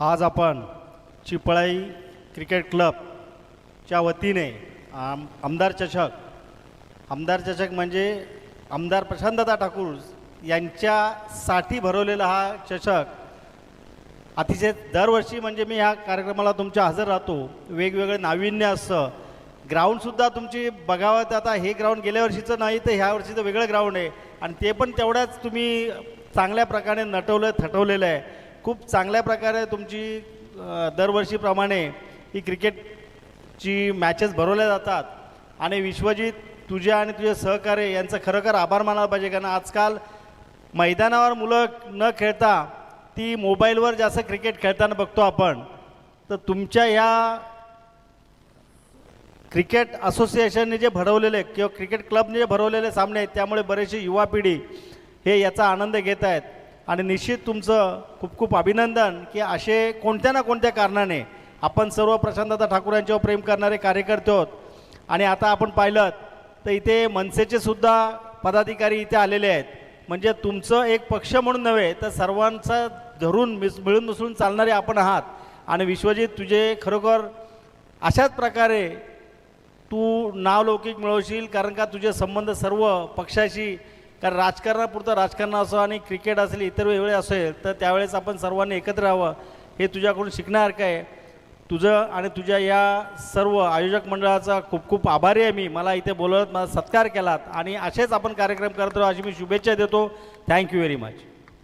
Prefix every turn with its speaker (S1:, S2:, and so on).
S1: आज आपण चिपळाई क्रिकेट क्लबच्या वतीने आम आमदार चषक आमदार चषक म्हणजे आमदार प्रशांतदा ठाकूर यांच्यासाठी भरवलेला हा चषक. अतिशय दरवर्षी म्हणजे मी ह्या कार्यक्रमाला तुमच्या हजर राहतो. वेगवेगळे नाविन्य असतं. ग्राउंडसुद्धा तुमची बघावं तर आता हे ग्राउंड गेल्या वर्षीचं नाही तर ह्या वर्षीचं वेगळं ग्राउंड आहे. आणि ते पण तेवढ्याच तुम्ही चांगल्या प्रकारे नटवलं थटवलेलं आहे. खूप चांगल्या प्रकारे तुमची दरवर्षीप्रमाणे ही क्रिकेटची मॅचेस भरवल्या जातात. आणि विश्वजित तुझ्या आणि तुझे सहकार्य यांचं खरोखर आभार मानायला पाहिजे. कारण आजकाल मैदानावर मुलं न खेळता ती मोबाईलवर जास्त क्रिकेट खेळताना बघतो आपण. तर तुमच्या ह्या क्रिकेट असोसिएशनने जे भरवलेले किंवा क्रिकेट क्लबने जे भरवलेले सामने आहेत त्यामुळे बरेचशी युवा पिढी हे याचा आनंद घेत आहेत. आणि निश्चित तुमचं खूप खूप अभिनंदन की असे कोणत्या ना कोणत्या कारणाने आपण सर्व प्रशांतदा ठाकूर यांच्यावर प्रेम करणारे कार्यकर्ते आहोत. आणि आता आपण पाहिलं तर इथे मनसेचे सुद्धा पदाधिकारी इथे आलेले आहेत. म्हणजे तुमचं एक पक्ष म्हणून नव्हे तर सर्वांचा धरून मिस मिळून मिसळून चालणारे आपण आहात. आणि विश्वजित तुझे खरोखर अशाच प्रकारे तू नावलौकिक मिळवशील कारण का तुझे संबंध सर्व पक्षाशी कारण राजकारणापुरतं राजकारण असो आणि क्रिकेट असेल इतर वेगळे असेल तर त्यावेळेस आपण सर्वांनी एकत्र राहावं हे तुझ्याकडून शिकणार काय? तुझं आणि तुझ्या या सर्व आयोजक मंडळाचा खूप खूप आभारी आहे मी. मला इथे बोलवत मला सत्कार केलात. आणि असेच आपण कार्यक्रम करत राहू. अशी मी शुभेच्छा देतो. Thank you very much